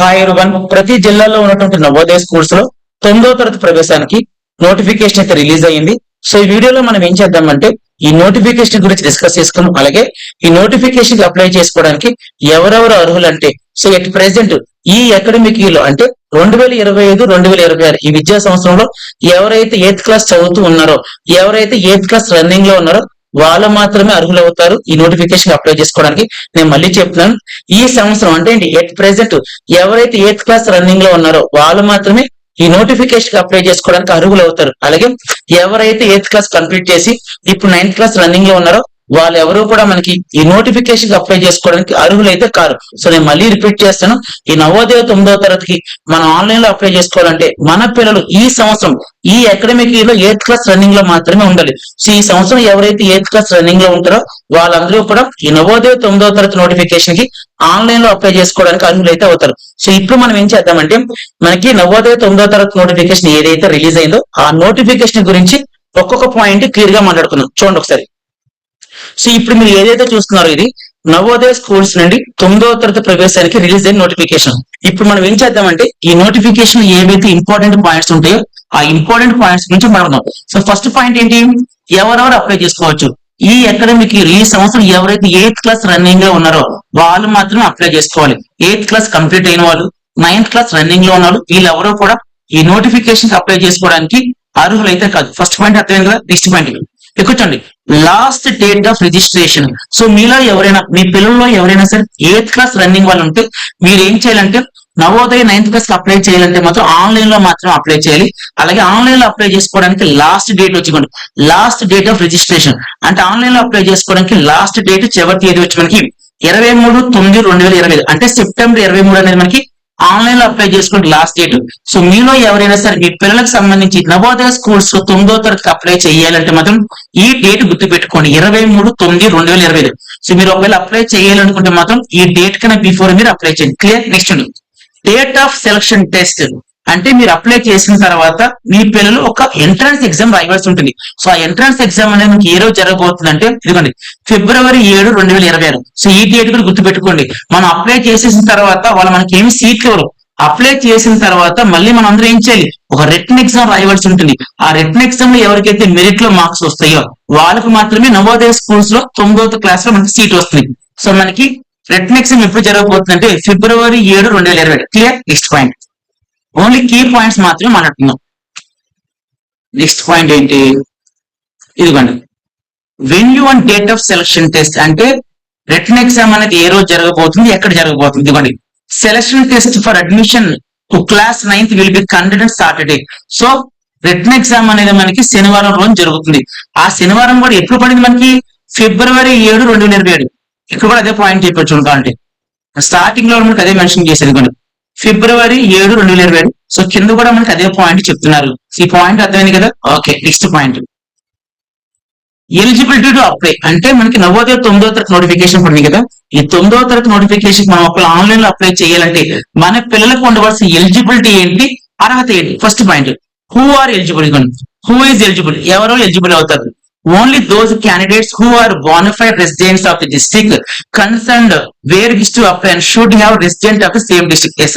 Hi one ప్రతి జిల్లాలో ఉన్నటువంటి నవోదయ స్కూల్స్లో తొమ్మిదో తరగతి ప్రవేశానికి నోటిఫికేషన్ అయితే రిలీజ్ అయ్యింది. సో ఈ వీడియోలో మనం ఏం చేద్దామంటే ఈ నోటిఫికేషన్ గురించి డిస్కస్ చేసుకున్నాం. అలాగే ఈ నోటిఫికేషన్కి అప్లై చేసుకోవడానికి ఎవరెవరు అర్హులు అంటే సో ఎట్ ప్రెసెంట్ ఈ అకాడమిక్ ఇయర్లో అంటే రెండు వేల ఇరవై ఐదు రెండు వేల ఇరవై ఆరు ఈ విద్యా సంవత్సరంలో ఎవరైతే ఎయిత్ క్లాస్ చదువుతూ ఉన్నారో ఎవరైతే ఎయిత్ క్లాస్ రన్నింగ్లో ఉన్నారో వాళ్ళు మాత్రమే అర్హులు అవుతారు ఈ నోటిఫికేషన్ అప్లై చేసుకోవడానికి నేను మళ్ళీ చెప్తున్నాను. ఈ సంవత్సరం అంటే ఏంటి? ఎట్ ప్రెసెంట్ ఎవరైతే ఎయిత్ క్లాస్ రన్నింగ్లో ఉన్నారో వాళ్ళు మాత్రమే ఈ నోటిఫికేషన్ అప్లై చేసుకోవడానికి అర్హులు అవుతారు అలాగే ఎవరైతే ఎయిత్ క్లాస్ కంప్లీట్ చేసి ఇప్పుడు నైన్త్ క్లాస్ రన్నింగ్లో ఉన్నారో వాళ్ళు ఎవరు కూడా మనకి ఈ నోటిఫికేషన్ అప్లై చేసుకోవడానికి అర్హులైతే కారు. సో నేను మళ్ళీ రిపీట్ చేస్తాను. ఈ నవోదయ తొమ్మిదవ తరగతికి మనం ఆన్లైన్లో అప్లై చేసుకోవాలంటే మన పిల్లలు ఈ సంవత్సరం ఈ అకాడమిక్ ఇయర్లో ఎయిత్ క్లాస్ రన్నింగ్లో మాత్రమే ఉండాలి. సో ఈ సంవత్సరం ఎవరైతే ఎయిత్ క్లాస్ రన్నింగ్లో ఉంటారో వాళ్ళందరూ కూడా ఈ నవోదయ తొమ్మిదవ తరగతి నోటిఫికేషన్కి ఆన్లైన్లో అప్లై చేసుకోవడానికి అర్హులైతే అవుతారు. సో ఇప్పుడు మనం ఏం చేద్దామంటే మనకి నవోదయ తొమ్మిదవ తరగతి నోటిఫికేషన్ ఏదైతే రిలీజ్ అయిందో ఆ నోటిఫికేషన్ గురించి ఒక్కొక్క పాయింట్ క్లియర్గా మాట్లాడుకుందాం. చూడండి ఒకసారి. సో ఇప్పుడు మీరు ఏదైతే చూస్తున్నారో ఇది నవోదయ స్కూల్స్ నుండి తొమ్మిదవ తరగతి ప్రవేశానికి రిలీజ్ అయిన నోటిఫికేషన్ ఇప్పుడు మనం ఏం చేద్దామంటే ఈ నోటిఫికేషన్ ఏవైతే ఇంపార్టెంట్ పాయింట్స్ ఉంటాయో ఆ ఇంపార్టెంట్ పాయింట్స్ గురించి మాట్లాడదాం సో ఫస్ట్ పాయింట్ ఏంటి? ఎవరెవరు అప్లై చేసుకోవచ్చు? ఈ అకాడమిక్ ఇయర్ ఈ సంవత్సరం ఎవరైతే ఎయిత్ క్లాస్ రన్నింగ్లో ఉన్నారో వాళ్ళు మాత్రమే అప్లై చేసుకోవాలి. ఎయిత్ క్లాస్ కంప్లీట్ అయిన వాళ్ళు నైన్త్ క్లాస్ రన్నింగ్లో ఉన్నారు ఎవరో కూడా ఈ నోటిఫికేషన్ అప్లై చేసుకోవడానికి అర్హులైతే కాదు. ఫస్ట్ పాయింట్ అర్థమైంది కదా? Next point ఎక్కువచండి last date of registration so మీలో ఎవరైనా మీ పిల్లల్లో ఎవరైనా సరే ఎయిత్ క్లాస్ రన్నింగ్ వాళ్ళు ఉంటే మీరు ఏం చేయాలంటే నవోదయ నైన్త్ క్లాస్ అప్లై చేయాలంటే మాత్రం ఆన్లైన్లో మాత్రం అప్లై చేయాలి. అలాగే ఆన్లైన్లో అప్లై చేసుకోవడానికి లాస్ట్ డేట్ వచ్చి లాస్ట్ డేట్ ఆఫ్ రిజిస్ట్రేషన్ అంటే ఆన్లైన్లో అప్లై చేసుకోవడానికి లాస్ట్ డేట్ చివరి తేదీ వచ్చి మనకి ఇరవై మూడు తొమ్మిది రెండు వేల ఇరవై అంటే సెప్టెంబర్ ఇరవై మూడు అనేది మనకి ఆన్లైన్లో అప్లై చేసుకుంటే లాస్ట్ డేట్ సో మీలో ఎవరైనా సరే మీ పిల్లలకు సంబంధించి నవోదయ స్కూల్స్ తొమ్మిదో తరగతి అప్లై చేయాలంటే మాత్రం ఈ డేట్ గుర్తు పెట్టుకోండి ఇరవై మూడు తొమ్మిది రెండు వేల ఇరవై సో మీరు ఒకవేళ అప్లై చేయాలనుకుంటే మాత్రం ఈ డేట్ కన్నా బిఫోర్ మీరు అప్లై చేయండి. Clear next date of selection test అంటే మీరు అప్లై చేసిన తర్వాత మీ పిల్లలు ఒక ఎంట్రన్స్ ఎగ్జామ్ రాయవలసి ఉంటుంది. సో ఆ ఎంట్రన్స్ ఎగ్జామ్ అనేది మీకు ఏ రోజు జరగబోతుంది అంటే ఇదిగోండి ఫిబ్రవరి ఏడు రెండు వేల ఇరవై ఆరు. సో ఈ డేట్ కూడా గుర్తుపెట్టుకోండి. మనం అప్లై చేసేసిన తర్వాత వాళ్ళు మనకి ఏమి సీట్లు ఇవ్వరు అప్లై చేసిన తర్వాత మళ్ళీ మనం అందరూ ఏం చేయాలి? ఒక రిటర్న్ ఎగ్జామ్ రాయవలసి ఉంటుంది. ఆ రిటర్న్ ఎగ్జామ్లో ఎవరికైతే మెరిట్లో మార్క్స్ వస్తాయో వాళ్ళకి మాత్రమే నవోదయ స్కూల్స్లో తొమ్మిదవ క్లాస్లో మనకి సీట్ వస్తుంది. సో మనకి రిటర్న్ ఎగ్జామ్ ఎప్పుడు జరగబోతుంది అంటే ఫిబ్రవరి ఏడు రెండు వేల ఇరవై clear next point only key points మాత్రమే మాట్లాడుతున్నాం నెక్స్ట్ పాయింట్ ఏంటి? ఇదిగోండి. Venue and date of selection test అంటే రిటర్న్ ఎగ్జామ్ అనేది ఏ రోజు జరగబోతుంది ఎక్కడ జరగబోతుంది? ఇదిగోండి. Selection test for admission to class ninth will be conducted Saturday so written exam అనేది మనకి శనివారం రోజు జరుగుతుంది. ఆ శనివారం కూడా ఎప్పుడు పడింది మనకి? ఫిబ్రవరి ఏడు రెండు వేల ఇరవై ఏడు. ఇక్కడ కూడా అదే పాయింట్ చెప్పచ్చు అంటే స్టార్టింగ్లో మనకి అదే మెన్షన్ చేసేది కొన్ని ఫిబ్రవరి ఏడు రెండు వేల ఇరవై. సో కింద కూడా మనకి అదే పాయింట్ చెప్తున్నారు. ఈ పాయింట్ అర్థమైంది కదా? Okay next point eligibility to apply అంటే మనకి నవోదయ తొమ్మిదో తరగతి నోటిఫికేషన్ పడింది కదా? ఈ తొమ్మిదో తరగతి నోటిఫికేషన్ మనం ఒకళ్ళు ఆన్లైన్లో అప్లై చేయాలంటే మన పిల్లలకు ఉండవలసిన ఎలిజిబిలిటీ ఏంటి? అర్హత ఏంటి? First point who are eligible who is eligible ఎవరో ఎలిజిబుల్ అవుతారు? Only those candidates who are bonafide residents of the district concerned where wishes to apply and should have resident of the same district is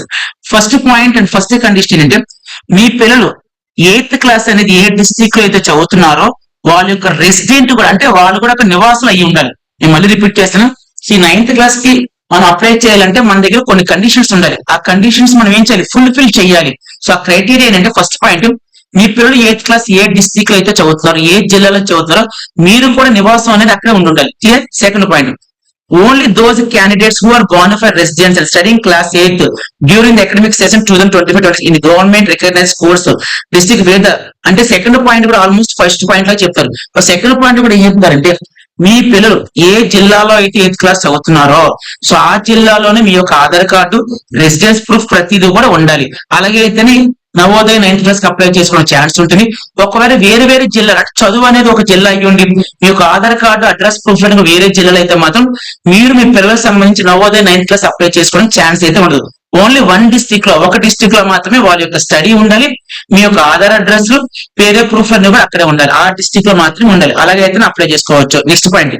first point and first condition ఏంటంటే మీ పిల్లలు eighth class అనేది ఏ డిస్ట్రిక్ట్లో అయితే చదువుతున్నారో వాళ్ళ యొక్క resident కూడా అంటే వాళ్ళు కూడా ఒక నివాసం అయ్యి ఉండాలి. నేను మళ్ళీ రిపీట్ చేస్తాను. ఈ నైన్త్ క్లాస్కి మనం అప్లై చేయాలంటే మన దగ్గర కొన్ని కండిషన్స్ ఉండాలి. ఆ కండిషన్స్ మనం ఏం చేయాలి? ఫుల్ఫిల్ చేయాలి. సో ఆ క్రైటీరియా ఏంటంటే ఫస్ట్ పాయింట్ మీ పిల్లలు ఎయిత్ క్లాస్ ఏ డిస్ట్రిక్ట్లో అయితే చదువుతున్నారు ఏ జిల్లాలో చదువుతున్నారో మీరు కూడా నివాసం అనేది అక్కడే ఉండాలి clear second point only those candidates who are bonafide residence studying class eighth during the academic session two thousand twenty five in government recognise course district వేద అంటే సెకండ్ పాయింట్ కూడా ఆల్మోస్ట్ ఫస్ట్ పాయింట్లో చెప్తారు. సెకండ్ పాయింట్ కూడా ఏం చెప్తారంటే మీ పిల్లలు ఏ జిల్లాలో అయితే ఎయిత్ క్లాస్ చదువుతున్నారో సో ఆ జిల్లాలోనే మీ యొక్క ఆధార్ కార్డు రెసిడెన్స్ ప్రూఫ్ ప్రతిదీ కూడా ఉండాలి. అలాగే అయితేనే నవోదయ నైన్త్ క్లాస్కి అప్లై చేసుకునే ఛాన్స్ ఉంటుంది. ఒకవేళ వేరే వేరే జిల్లా అంటే చదువు అనేది ఒక జిల్లా అయ్యి ఉండి మీ యొక్క ఆధార్ కార్డు అడ్రస్ ప్రూఫ్ అనేది వేరే జిల్లాలో అయితే మాత్రం మీరు మీ పిల్లలకు సంబంధించి నవోదయ నైన్త్ క్లాస్ అప్లై చేసుకోవడం ఛాన్స్ అయితే ఉండదు. ఓన్లీ వన్ డిస్టిక్లో ఒక డిస్టిక్లో మాత్రమే వాళ్ళ యొక్క స్టడీ ఉండాలి మీ యొక్క ఆధార్ అడ్రస్ వేరే ప్రూఫ్ అనేది కూడా అక్కడే ఉండాలి. ఆ డిస్టిక్లో మాత్రమే ఉండాలి. అలాగే అయితే అప్లై చేసుకోవచ్చు. Next point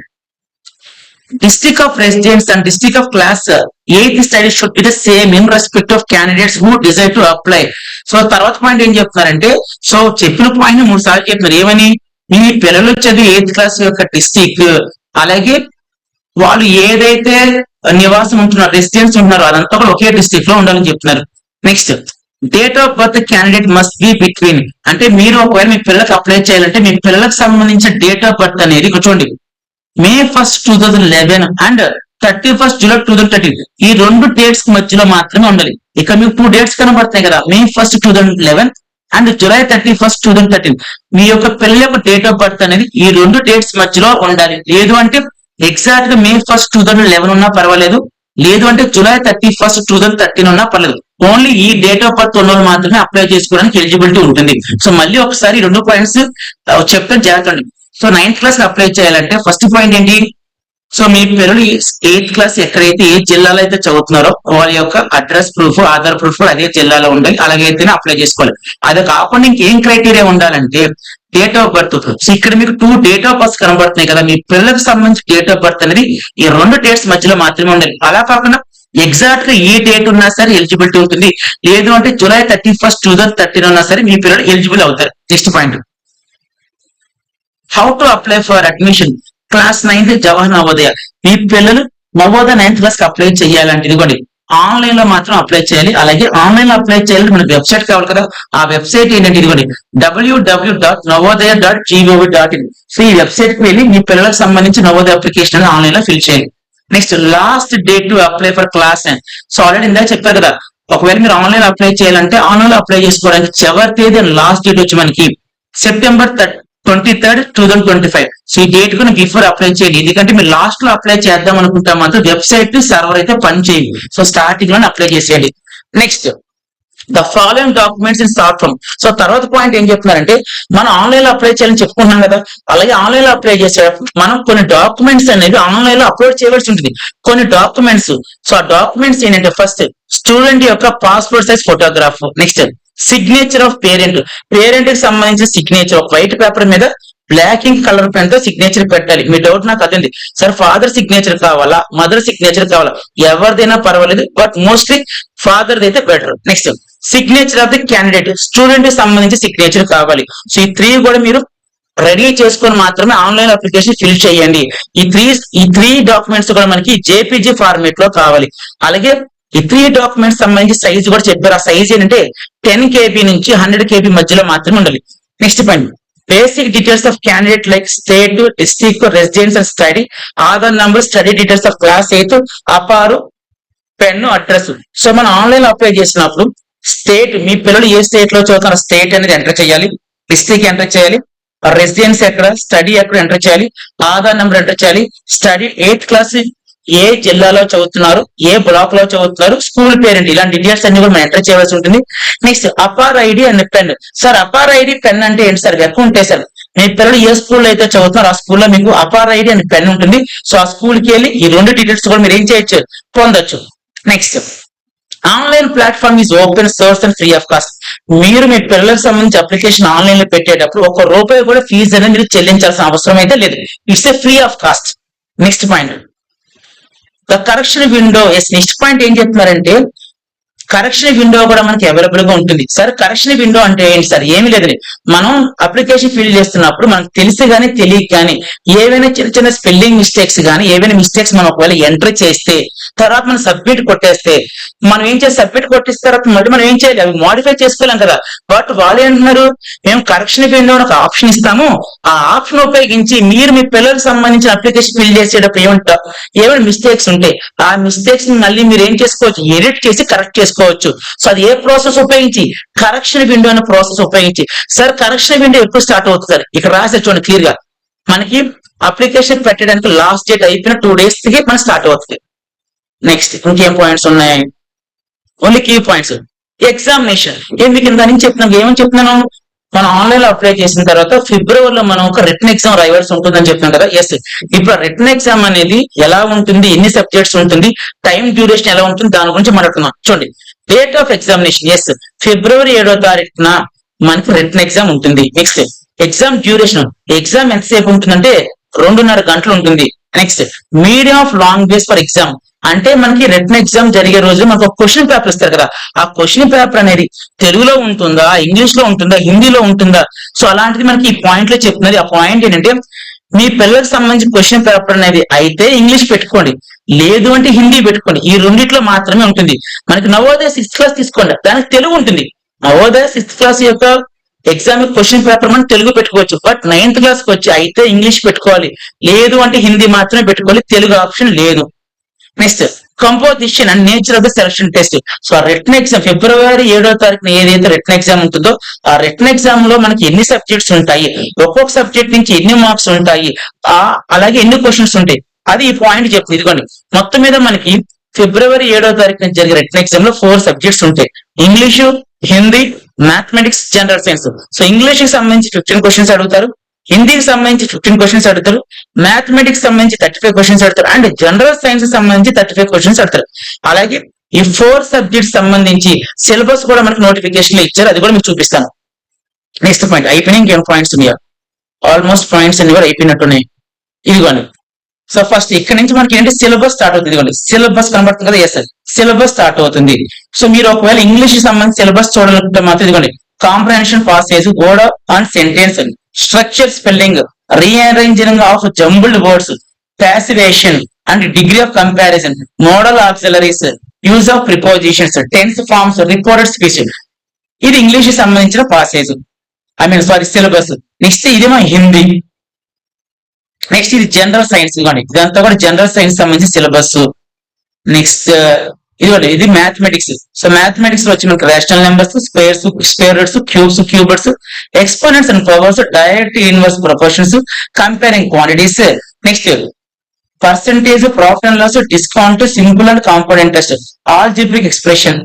district of residence and district of class uh, eighth study should be the same in respect of candidates who desire to apply. So తర్వాత పాయింట్ ఏం చెప్తున్నారంటే సో చెప్పిన పాయింట్ మూడు సార్లు చెప్తున్నారు ఏమని? మీ పిల్లలు చదివి ఎయిత్ క్లాస్ యొక్క డిస్టిక్ అలాగే వాళ్ళు ఏదైతే నివాసం ఉంటున్నారు రెసిడెన్స్ ఉంటున్నారో అదంతా కూడా ఒకే డిస్ట్రిక్ట్లో ఉండాలని చెప్తున్నారు. Next date of birth candidate must be between అంటే మీరు ఒకవేళ మీ పిల్లలకు అప్లై చేయాలంటే మీ పిల్లలకు సంబంధించిన డేట్ ఆఫ్ బర్త్ అనేది చూడండి. May first two thousand eleven and thirty first July two thousand thirteen ఈ రెండు డేట్స్ మధ్యలో మాత్రమే ఉండాలి. ఇక్కడ మీకు టూ డేట్స్ కనబడుతున్నాయి కదా. May first two thousand eleven and July thirty first two thousand thirteen మీ యొక్క పిల్లల యొక్క డేట్ ఆఫ్ బర్త్ అనేది ఈ రెండు డేట్స్ మధ్యలో ఉండాలి. లేదు అంటే ఎగ్జాక్ట్గా May first two thousand eleven ఉన్నా పర్వాలేదు. లేదు అంటే July thirty first two thousand thirteen ఉన్నా పర్లేదు. ఓన్లీ ఈ డేట్ ఆఫ్ బర్త్ ఉన్న మాత్రమే అప్లై చేసుకోవడానికి ఎలిజిబిలిటీ ఉంటుంది. సో మళ్ళీ ఒకసారి రెండు పాయింట్స్ చెప్తే జాగ్రత్త సో నైన్త్ క్లాస్ అప్లై చేయాలంటే ఫస్ట్ పాయింట్ ఏంటి? సో మీ పిల్లలు ఎయిత్ క్లాస్ ఎక్కడైతే ఏ జిల్లాలో అయితే చదువుతున్నారో వాళ్ళ యొక్క అడ్రస్ ప్రూఫ్ ఆధార్ ప్రూఫ్ అదే జిల్లాలో ఉండాలి. అలాగైతేనే అప్లై చేసుకోవాలి. అది కాకుండా ఇంకేం క్రైటీరియా ఉండాలంటే డేట్ ఆఫ్ బర్త్ సో ఇక్కడ మీకు టూ డేట్ ఆఫ్ బర్త్ కనబడుతున్నాయి కదా. మీ పిల్లలకు సంబంధించి డేట్ ఆఫ్ బర్త్ అనేది ఈ రెండు డేట్స్ మధ్యలో మాత్రమే ఉండాలి. అలా కాకుండా ఎగ్జాక్ట్గా ఏ డేట్ ఉన్నా సరే ఎలిజిబిలిటీ ఉంటుంది. లేదు అంటే July thirty first two thousand thirteen ఉన్నా సరే మీ పిల్లలు ఎలిజిబుల్ అవుతారు. Next point how to apply for admission class ninth Jawahar Navodaya మీ పిల్లలు నవోదయ నైన్త్ క్లాస్కి అప్లై చేయాలంటే ఇదిగోండి ఆన్లైన్లో మాత్రం అప్లై చేయాలి. అలాగే ఆన్లైన్లో అప్లై చేయాలి మనకి వెబ్సైట్ కావాలి కదా ఆ వెబ్సైట్ ఏంటంటే ఇదిగోండి W W dot Navodaya dot GOV dot in so ఈ వెబ్సైట్కి వెళ్ళి మీ పిల్లలకు సంబంధించి నవోదయ అప్లికేషన్ అనేది ఆన్లైన్లో ఫిల్ చేయాలి next last date to apply for class nine so already ఇందాక చెప్పారు కదా ఒకవేళ మీరు ఆన్లైన్ అప్లై చేయాలంటే ఆన్లైన్లో అప్లై చేసుకోవడానికి చివరి తేదీ లాస్ట్ డేట్ వచ్చి మనకి September twenty third two thousand twenty five so ఈ డేట్ కూడా బిఫోర్ అప్లై చేయండి ఎందుకంటే మీరు లాస్ట్లో అప్లై చేద్దాం అనుకుంటా మాత్రం వెబ్సైట్ సర్వర్ అయితే పని చేయండి సో స్టార్టింగ్లో అప్లై చేసేయండి next the following documents in short form so తర్వాత పాయింట్ ఏం చెప్తున్నారంటే మనం ఆన్లైన్లో అప్లై చేయాలని చెప్పుకున్నాం కదా. అలాగే ఆన్లైన్లో అప్లై చేసేటప్పుడు మనం కొన్ని డాక్యుమెంట్స్ అనేవి ఆన్లైన్లో అప్లోడ్ చేయవలసి ఉంటుంది. కొన్ని డాక్యుమెంట్స్ సో ఆ డాక్యుమెంట్స్ ఏంటంటే ఫస్ట్ స్టూడెంట్ యొక్క passport size photograph next signature of parent పేరెంట్కి సంబంధించిన సిగ్నేచర్ వైట్ పేపర్ మీద బ్లాక్ ఇంక్ కలర్ పెన్తో సిగ్నేచర్ పెట్టాలి. మీ డౌట్ నాకు అదండి సార్ ఫాదర్ సిగ్నేచర్ కావాలా? మదర్ సిగ్నేచర్ కావాలా? ఎవరిదైనా పర్వాలేదు బట్ మోస్ట్లీ ఫాదర్ అయితే better next signature of the candidate స్టూడెంట్కి సంబంధించి సిగ్నేచర్ కావాలి. సో ఈ త్రీ కూడా మీరు రెడీ చేసుకొని మాత్రమే ఆన్లైన్ అప్లికేషన్ ఫిల్ చేయండి. ఈ త్రీ ఈ త్రీ డాక్యుమెంట్స్ కూడా మనకి జేపీజీ ఫార్మేట్లో కావాలి. అలాగే ఈ త్రీ డాక్యుమెంట్స్ సంబంధించి సైజ్ కూడా చెప్పారు. ఆ సైజ్ ఏంటంటే టెన్ కేబీ నుంచి హండ్రెడ్ కేబీ మధ్యలో మాత్రమే ఉండాలి. Next point basic details of candidate like state district residence and study Aadhaar number study details of class eighth APAAR PEN address so మనం ఆన్లైన్ అప్లై చేసినప్పుడు స్టేట్ మీ పిల్లలు ఏ స్టేట్లో చదువుతున్న స్టేట్ అనేది ఎంటర్ చేయాలి. డిస్ట్రిక్ట్ ఎంటర్ చేయాలి. రెసిడెన్స్ ఎక్కడ? స్టడీ ఎక్కడ ఎంటర్ చేయాలి? ఆధార్ నెంబర్ ఎంటర్ చేయాలి. స్టడీ ఎయిత్ క్లాస్ ఏ జిల్లాలో చదువుతున్నారు ఏ బ్లాక్లో చదువుతున్నారు స్కూల్ పేరెంట్? ఇలాంటి డీటెయిల్స్ అన్ని కూడా మనం ఎంటర్ చేయవలసి ఉంటుంది. Next APAAR ID and PEN. Sir APAAR ID PEN అంటే ఏంటి సార్? అకౌంట్ సార్ మీ పిల్లలు ఏ స్కూల్లో అయితే చదువుతున్నారు ఆ స్కూల్లో మీకు అపార్ ఐడి అండ్ పెన్ ఉంటుంది. సో ఆ స్కూల్కి వెళ్ళి ఈ రెండు డీటెయిల్స్ కూడా మీరు ఏం చేయొచ్చు? పొందొచ్చు. Next online platform is open source and free of cost మీరు మీ పిల్లలకు సంబంధించి అప్లికేషన్ ఆన్లైన్లో పెట్టేటప్పుడు ఒక రూపాయి కూడా ఫీజు అనేది మీరు చెల్లించాల్సిన అవసరం అయితే లేదు. It's a free of cost next point the correction window is next point ఏం చెప్తున్నారంటే కరెక్షన్ విండో కూడా మనకి అవైలబుల్గా ఉంటుంది. సార్ కరెక్షన్ విండో అంటే ఏంటి సార్ ఏమి లేదు మనం అప్లికేషన్ ఫిల్ చేస్తున్నప్పుడు మనకు తెలిసి కానీ తెలియక కానీ ఏవైనా చిన్న చిన్న స్పెల్లింగ్ మిస్టేక్స్ కానీ ఏవైనా మిస్టేక్స్ మనం ఒకవేళ ఎంటర్ చేస్తే తర్వాత మనం సబ్మిట్ కొట్టేస్తే మనం ఏం చేసి సబ్మిట్ కొట్టేస్తే తర్వాత మళ్ళీ మనం ఏం చేయాలి? అవి మోడిఫై చేసుకోలేం కదా. బట్ వాళ్ళు ఏంటున్నారు మేము కరెక్షన్ విండో ఒక ఆప్షన్ ఇస్తాము. ఆ ఆప్షన్ ఉపయోగించి మీరు మీ పిల్లలకు సంబంధించిన అప్లికేషన్ ఫిల్ చేసేటప్పుడు ఏమంటారు? ఏమైనా మిస్టేక్స్ ఉంటాయి ఆ మిస్టేక్స్ని మళ్ళీ మీరు ఏం చేసుకోవచ్చు? ఎడిట్ చేసి కరెక్ట్ చేసుకోవచ్చు. సో అది ఏ ప్రాసెస్ ఉపయోగించి? కరెక్షన్ విండో అనే ప్రాసెస్ ఉపయోగించి. సార్ కరెక్షన్ విండో ఎప్పుడు స్టార్ట్ అవుతుంది సార్ ఇక్కడ రాసే చూడండి క్లియర్గా. మనకి అప్లికేషన్ పెట్టడానికి లాస్ట్ డేట్ అయిపోయిన టూ డేస్కి మనం స్టార్ట్ అవుతుంది. నెక్స్ట్ ఇంకేం పాయింట్స్ ఉన్నాయి? ఓన్లీ కీ పాయింట్స్ ఎగ్జామినేషన్ ఏం మీకు ఇంత నుంచి చెప్తున్నాను? ఏమని చెప్తున్నాను? మనం ఆన్లైన్లో అప్లై చేసిన తర్వాత ఫిబ్రవరిలో మనం ఒక రిటర్న్ ఎగ్జామ్ రాయవలసి ఉంటుందని చెప్తున్నాం కదా? ఎస్ ఇప్పుడు రిటర్న్ ఎగ్జామ్ అనేది ఎలా ఉంటుంది? ఎన్ని సబ్జెక్ట్స్ ఉంటుంది? టైం డ్యూరేషన్ ఎలా ఉంటుంది? దాని గురించి మాట్లాడుతున్నాం చూడండి. డేట్ ఆఫ్ ఎగ్జామినేషన్ ఎస్ ఫిబ్రవరి ఏడో తారీఖున మనకి రిటర్న్ ఎగ్జామ్ ఉంటుంది. నెక్స్ట్ ఎగ్జామ్ డ్యూరేషన్ ఎగ్జామ్ ఎంతసేపు ఉంటుందంటే రెండున్నర గంటలు ఉంటుంది. Next medium of language for exam అంటే మనకి రిటర్న్ ఎగ్జామ్ జరిగే రోజు మనకు ఒక క్వశ్చన్ పేపర్ ఇస్తారు కదా. ఆ క్వశ్చన్ పేపర్ అనేది తెలుగులో ఉంటుందా ఇంగ్లీష్లో ఉంటుందా హిందీలో ఉంటుందా? సో అలాంటిది మనకి ఈ పాయింట్లో చెప్తున్నది. ఆ పాయింట్ ఏంటంటే మీ పిల్లలకు సంబంధించి క్వశ్చన్ పేపర్ అనేది అయితే ఇంగ్లీష్ పెట్టుకోండి. లేదు అంటే హిందీ పెట్టుకోండి. ఈ రెండిట్లో మాత్రమే ఉంటుంది. మనకి నవోదయ సిక్స్త్ క్లాస్ తీసుకోండి. దానికి తెలుగు ఉంటుంది. నవోదయ సిక్స్త్ క్లాస్ యొక్క ఎగ్జామ్ క్వశ్చన్ పేపర్ మనం తెలుగు పెట్టుకోవచ్చు. బట్ నైన్త్ క్లాస్కి వచ్చి అయితే ఇంగ్లీష్ పెట్టుకోవాలి. లేదు అంటే హిందీ మాత్రమే పెట్టుకోవాలి. తెలుగు ఆప్షన్ లేదు. Next composition and nature of the selection test so written exam ఫిబ్రవరి ఏడో తారీఖున ఏదైతే రిటర్న్ ఎగ్జామ్ ఉంటుందో ఆ రిటర్న్ ఎగ్జామ్లో మనకి ఎన్ని సబ్జెక్ట్స్ ఉంటాయి? ఒక్కొక్క సబ్జెక్ట్ నుంచి ఎన్ని మార్క్స్ ఉంటాయి? ఆ అలాగే ఎన్ని క్వశ్చన్స్ ఉంటాయి? అది ఈ పాయింట్ చెప్తుంది. ఇదిగోండి. మొత్తం మీద మనకి ఫిబ్రవరి ఏడో తారీఖున జరిగే రిటర్న్ ఎగ్జామ్లో ఫోర్ సబ్జెక్ట్స్ ఉంటాయి. English Hindi mathematics general science so ఇంగ్లీష్కి సంబంధించి ఫిఫ్టీన్ క్వశ్చన్స్ అడుగుతారు. హిందీకి సంబంధించి ఫిఫ్టీన్ క్వశ్చన్స్ అడుగుతారు. మ్యాథమెటిక్స్ సంబంధించి థర్టీ ఫైవ్ క్వశ్చన్స్ అడుగుతారు అండ్ జనరల్ సైన్స్ సంబంధించి థర్టీ ఫైవ్ క్వశ్చన్స్ అడుగుతారు. అలాగే ఈ ఫోర్ సబ్జెక్ట్స్ సంబంధించి సిలబస్ కూడా మనకి నోటిఫికేషన్లో ఇచ్చారు. అది కూడా మీకు చూపిస్తాను. నెక్స్ట్ పాయింట్ అయిపోయినాయి ఇంకేం పాయింట్స్ ఉన్నాయా ఆల్మోస్ట్ పాయింట్స్ అన్ని కూడా అయిపోయినట్టున్నాయి. ఇదిగోండి. సో ఫస్ట్ ఇక్కడ నుంచి మనకి ఏంటి సిలబస్ స్టార్ట్ అవుతుంది. ఇదిగోండి. సిలబస్ కనబడుతుంది కదా? ఎస్ సిలబస్ స్టార్ట్ అవుతుంది. సో మీరు ఒకవేళ ఇంగ్లీష్ సంబంధించి సిలబస్ చూడాలనుకుంటే మాత్రం ఇదిగోండి. కాంప్రహెన్షన్ పాసేజ్ గోడ and. Sentence structure spelling rearranging of jumbled words passivation and degree of comparison modal auxiliaries use of prepositions tense forms reported speech ఇది ఇంగ్లీష్కి సంబంధించిన passage I mean sorry syllabus next ఇది మా Hindi next ఇది general science కానీ ఇదంతా కూడా general science సంబంధించి సిలబస్ నెక్స్ట్ ఇదిగోండి ఇది మ్యాథమెటిక్స్ సో మ్యాథమెటిక్స్లో వచ్చి మనకి rational numbers squares square roots cubes cubers exponents and powers direct inverse proportions comparing quantities next percentage profit and loss discount simple and compound interest algebraic expression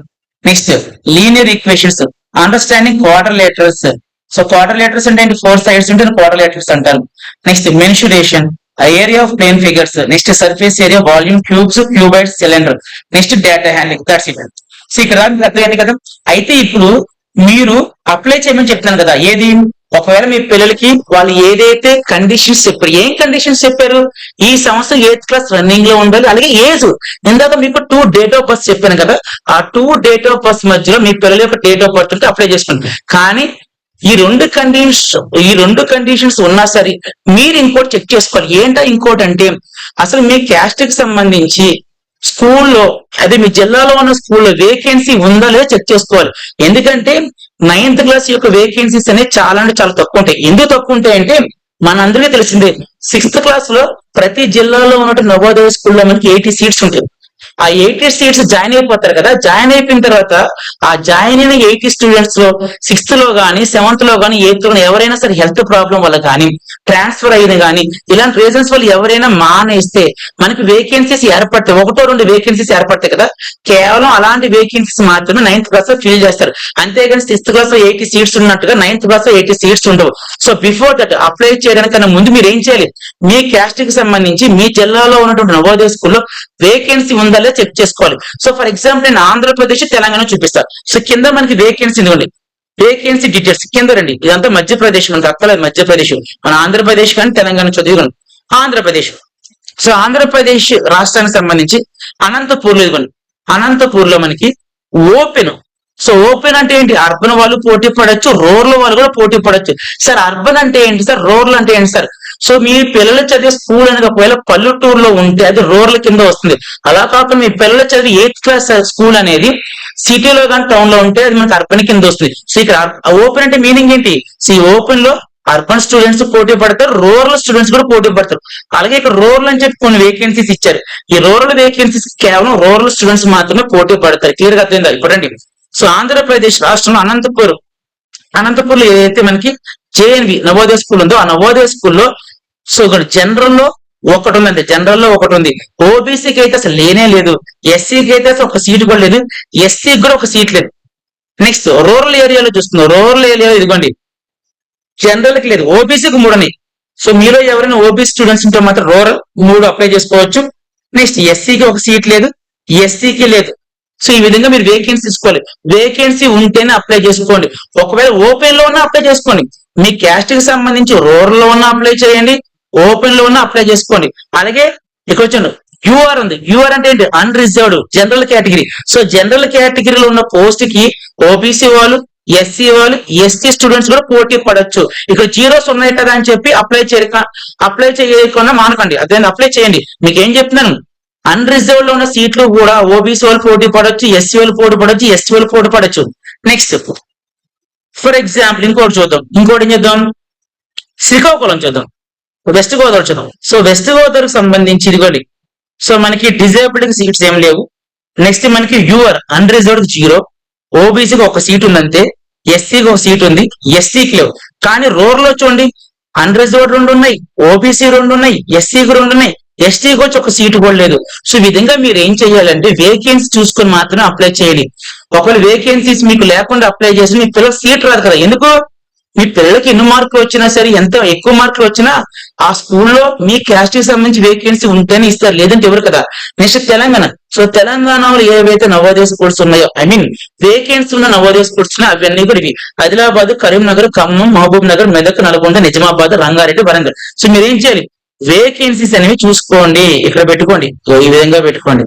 next linear equations understanding quarter letters so quarter letters అంటే four sides ఉంటే quarter letters అంటారు. Next mensuration area of plane figures next surface area volume cubes cuboid cylinder next data handling that's it so ఇక్కడ మీకు అర్థమైంది కదా? అయితే ఇప్పుడు మీరు అప్లై చేయమని చెప్తున్నాను కదా. ఏది? ఒకవేళ మీ పిల్లలకి వాళ్ళు ఏదైతే కండిషన్స్ చెప్పారు ఏం కండిషన్స్ చెప్పారు? ఈ సంవత్సరం ఎయిత్ క్లాస్ రన్నింగ్లో ఉండాలి. అలాగే ఏజ్. ఇందాక మీకు టూ డేట్ ఆఫ్ బర్త్ చెప్పాను కదా. ఆ టూ డేట్ ఆఫ్ బర్త్ మధ్యలో మీ పిల్లల యొక్క డేట్ ఆఫ్ బర్త్ ఉంటే అప్లై చేసుకోండి. కానీ ఈ రెండు కండిషన్స్ ఈ రెండు కండిషన్స్ ఉన్నా సరే మీరు ఇంకోటి చెక్ చేసుకోవాలి. ఏంటో ఇంకోటి అంటే అసలు మీ క్యాస్ట్కి సంబంధించి స్కూల్లో అదే మీ జిల్లాలో ఉన్న స్కూల్లో వేకెన్సీ ఉందా లేదా చెక్ చేసుకోవాలి. ఎందుకంటే నైన్త్ క్లాస్ యొక్క వేకెన్సీస్ అనేవి చాలా అంటే చాలా తక్కువ ఉంటాయి. ఎందుకు తక్కువ ఉంటాయి అంటే మనందరికీ తెలిసిందే సిక్స్త్ క్లాస్లో ప్రతి జిల్లాలో ఉన్నటువంటి నవోదయ స్కూల్లో మనకి ఎయిటీ సీట్స్ ఉంటాయి. ఆ ఎయిటీ సీట్స్ జాయిన్ అయిపోతారు కదా జాయిన్ అయిపోయిన తర్వాత ఆ జాయిన్ అయిన ఎయిటీ స్టూడెంట్స్లో సిక్స్త్లో గానీ సెవెంత్లో గానీ ఎయిత్లో ఎవరైనా సరే హెల్త్ ప్రాబ్లం వల్ల కానీ ట్రాన్స్ఫర్ అయిన కానీ ఇలాంటి రీజన్స్ వల్ల ఎవరైనా మానేస్తే మనకి వేకెన్సీస్ ఏర్పడతాయి. ఒకటో రెండు వేకెన్సీస్ ఏర్పడతాయి కదా. కేవలం అలాంటి వేకెన్సీస్ మాత్రమే నైన్త్ క్లాస్లో ఫిల్ చేస్తారు. అంతేగాని సిక్స్త్ క్లాస్లో ఎయిటీ సీట్స్ ఉన్నట్టుగా నైన్త్ క్లాస్లో ఎయిటీ సీట్స్ ఉండవు. సో బిఫోర్ దట్ అప్లై చేయడానికన్నా ముందు మీరు ఏం చేయాలి? మీ క్యాస్ట్కి సంబంధించి మీ జిల్లాలో ఉన్నటువంటి నవోదయ స్కూల్లో వేకెన్సీ ఉందా లేదా చెక్ చేసుకోవాలి. సో ఫర్ ఎగ్జాంపుల్ నేను ఆంధ్రప్రదేశ్ తెలంగాణ చూపిస్తాను సో కింద మనకి వేకెన్సీ ఉంది. వేకెన్సీ డీటెయిల్స్ కింద రండి. ఇదంతా మధ్యప్రదేశ్ మనకి అక్కలేదు మధ్యప్రదేశ్. మన ఆంధ్రప్రదేశ్ కానీ తెలంగాణ చదివిగండి ఆంధ్రప్రదేశ్. సో ఆంధ్రప్రదేశ్ రాష్ట్రానికి సంబంధించి అనంతపూర్లో ఇదిగోండి. అనంతపూర్లో మనకి ఓపెన్ సో ఓపెన్ అంటే ఏంటి? అర్బన్ వాళ్ళు పోటీ పడొచ్చు రూరల్ వాళ్ళు కూడా పోటీ పడచ్చు. సార్ అర్బన్ అంటే ఏంటి? సార్ రూరల్ అంటే ఏంటి సార్ సో మీ పిల్లలు చదివే స్కూల్ అనేది ఒకవేళ పల్లెటూరులో ఉంటే అది రూరల్ కింద వస్తుంది. అలా కాకుండా మీ పిల్లలు చదివే ఎయిత్ క్లాస్ స్కూల్ అనేది సిటీలో కానీ టౌన్లో ఉంటే అది మనకి అర్బన్ కింద వస్తుంది. సో ఇక్కడ ఓపెన్ అంటే మీనింగ్ ఏంటి? సో ఈ ఓపెన్లో అర్బన్ స్టూడెంట్స్ పోటీ పడతారు రూరల్ స్టూడెంట్స్ కూడా పోటీ పడతారు. అలాగే ఇక్కడ రూరల్ అని చెప్పి కొన్ని వేకెన్సీస్ ఇచ్చారు. ఈ రూరల్ వేకెన్సీస్ కేవలం రూరల్ స్టూడెంట్స్ మాత్రమే పోటీ పడతారు. క్లియర్గా అర్థమైందా? ఇప్పుడండి సో ఆంధ్రప్రదేశ్ రాష్ట్రంలో అనంతపురం అనంతపూర్లో ఏదైతే మనకి జేఎన్వి నవోదయ స్కూల్ ఉందో ఆ నవోదయ స్కూల్లో సో ఇక్కడ జనరల్లో ఒకటి ఉందండి జనరల్లో ఒకటి ఉంది ఓబీసీకి అయితే అసలు లేనే లేదు. ఎస్సీకి అయితే అసలు ఒక సీట్ కూడా లేదు. ఎస్సీకి కూడా ఒక సీట్ లేదు. నెక్స్ట్ రూరల్ ఏరియాలో చూస్తున్నాం. రూరల్ ఏరియాలో ఇదిగోండి. జనరల్కి లేదు. ఓబీసీకి మూడు సో మీలో ఎవరైనా ఓబీసీ స్టూడెంట్స్ ఉంటే మాత్రం రూరల్ మూడు అప్లై చేసుకోవచ్చు. నెక్స్ట్ ఎస్సీకి ఒక సీట్ లేదు. ఎస్సీకి లేదు. సో ఈ విధంగా మీరు వేకెన్సీ తీసుకోవాలి. వేకెన్సీ ఉంటేనే అప్లై చేసుకోండి. ఒకవేళ ఓపెన్లో ఉన్నా అప్లై చేసుకోండి. మీ క్యాస్ట్కి సంబంధించి రూరల్లో ఉన్నా అప్లై చేయండి. ఓపెన్లో ఉన్న అప్లై చేసుకోండి. అలాగే ఇక్కడ వచ్చాను. యూఆర్ ఉంది. యూఆర్ అంటే ఏంటి? Unreserved general category so general కేటగిరీలో ఉన్న పోస్ట్కి ఓబీసీ వాళ్ళు ఎస్సీ వాళ్ళు ఎస్టీ స్టూడెంట్స్ కూడా పోటీ పడవచ్చు ఇక్కడ జీరోస్ ఉన్నాయి కదా అని చెప్పి అప్లై చేయక అప్లై చేయకుండా మానకండి. అదే అప్లై చేయండి. మీకు ఏం చెప్తున్నాను? అన్రిజర్వ్లో ఉన్న సీట్లు కూడా ఓబీసీ వాళ్ళు పోటీ పడవచ్చు ఎస్సీ వాళ్ళు పోటీ పడవచ్చు ఎస్టీ వాళ్ళు పోటీ పడవచ్చు నెక్స్ట్ ఫర్ ఎగ్జాంపుల్ ఇంకోటి చూద్దాం. ఇంకోటి ఏం చేద్దాం? శ్రీకాకుళం చూద్దాం. వెస్ట్ గోదావరి చూద్దాం. సో వెస్ట్ గోదావరికి సంబంధించి ఇదిగోండి. సో మనకి డిజేబుల్డ్ సీట్స్ ఏం లేవు. నెక్స్ట్ మనకి యూఆర్ అన్రిజర్వ్డ్ జీరో ఓబీసీకి ఒక సీట్ ఉందంతే. ఎస్సీకి ఒక సీట్ ఉంది. ఎస్సీకి లేవు. కానీ రోర్ చూడండి. అన్రిజర్వ్డ్ రెండు ఉన్నాయి. ఓబీసీ రెండు ఉన్నాయి. ఎస్సీకి రెండు ఉన్నాయి. ఎస్టీకి వచ్చి ఒక సీటు కూడా లేదు. సో ఈ విధంగా మీరు ఏం చేయాలంటే వేకెన్సీ చూసుకొని మాత్రమే అప్లై చేయాలి. ఒకవేళ వేకెన్సీస్ మీకు లేకుండా అప్లై చేసి మీ పిల్లలకు సీట్ రాదు కదా. ఎందుకు? మీ పిల్లలకి ఎన్ని మార్కులు వచ్చినా సరే ఎంత ఎక్కువ మార్కులు వచ్చినా ఆ స్కూల్లో మీ క్యాస్ట్కి సంబంధించి వేకెన్సీ ఉంటేనే ఇస్తారు లేదంటే ఎవరు కదా? నెక్స్ట్ తెలంగాణ. సో తెలంగాణలో ఏవైతే నవోదయ స్కూల్స్ ఉన్నాయో ఐ మీన్ వేకెన్సీ ఉన్న నవోదయ స్కూల్స్ అవన్నీ కూడా ఇవి. ఆదిలాబాద్ కరీంనగర్ ఖమ్మం మహబూబ్ నగర్ మెదక్ నల్గొండ నిజామాబాద్ రంగారెడ్డి వరంగల్. సో మీరు ఏం చేయాలి? వేకెన్సీస్ అనేవి చూసుకోండి. ఇక్కడ పెట్టుకోండి. ఈ విధంగా పెట్టుకోండి.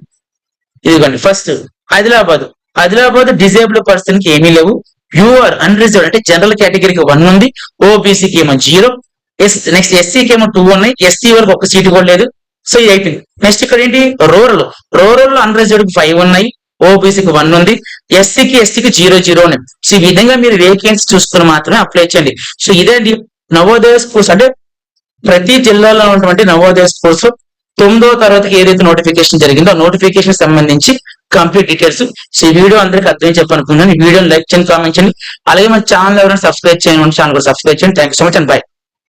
ఇదిగోండి ఫస్ట్ ఆదిలాబాద్. ఆదిలాబాద్ డిజేబుల్ పర్సన్కి ఏమీ లేవు. యూఆర్ అన్రిజర్వ్డ్ అంటే జనరల్ కేటగిరీకి వన్ ఉంది. ఓబీసీకి ఏమో జీరో ఎస్ నెక్స్ట్ ఎస్సీకి ఏమో టూ ఉన్నాయి ఎస్టీ వరకు ఒక సీటు కూడా లేదు. సో ఇది అయిపోయింది. నెక్స్ట్ ఇక్కడ ఏంటి? రూరల్ రూరల్లో అన్రిజర్వ్డ్ ఫైవ్ ఉన్నాయి ఓబీసీకి వన్ ఉంది. ఎస్సీకి ఎస్టీకి జీరో జీరో ఉన్నాయి సో ఈ విధంగా మీరు వేకెన్సీ చూసుకుని మాత్రమే అప్లై చేయండి. సో ఇదేంటి నవోదయ స్కూల్స్ అంటే ప్రతి జిల్లాలో ఉన్నటువంటి నవోదయ స్కూల్స్ తొమ్మిదో తర్వాత ఏదైతే నోటిఫికేషన్ జరిగిందో ఆ నోటిఫికేషన్ సంబంధించి కంప్లీట్ డీటెయిల్స్ సో ఈ వీడియో అందరికి అర్థం చెప్పనుకున్నాను ఈ వీడియోని లైక్ చేయండి కామెంట్ చేయండి. అలాగే మన ఛానల్ ఎవరైనా సబ్స్క్రైబ్ చేయండి ఛానల్ కూడా సబ్స్క్రైబ్ చేయండి. Thank so much and bye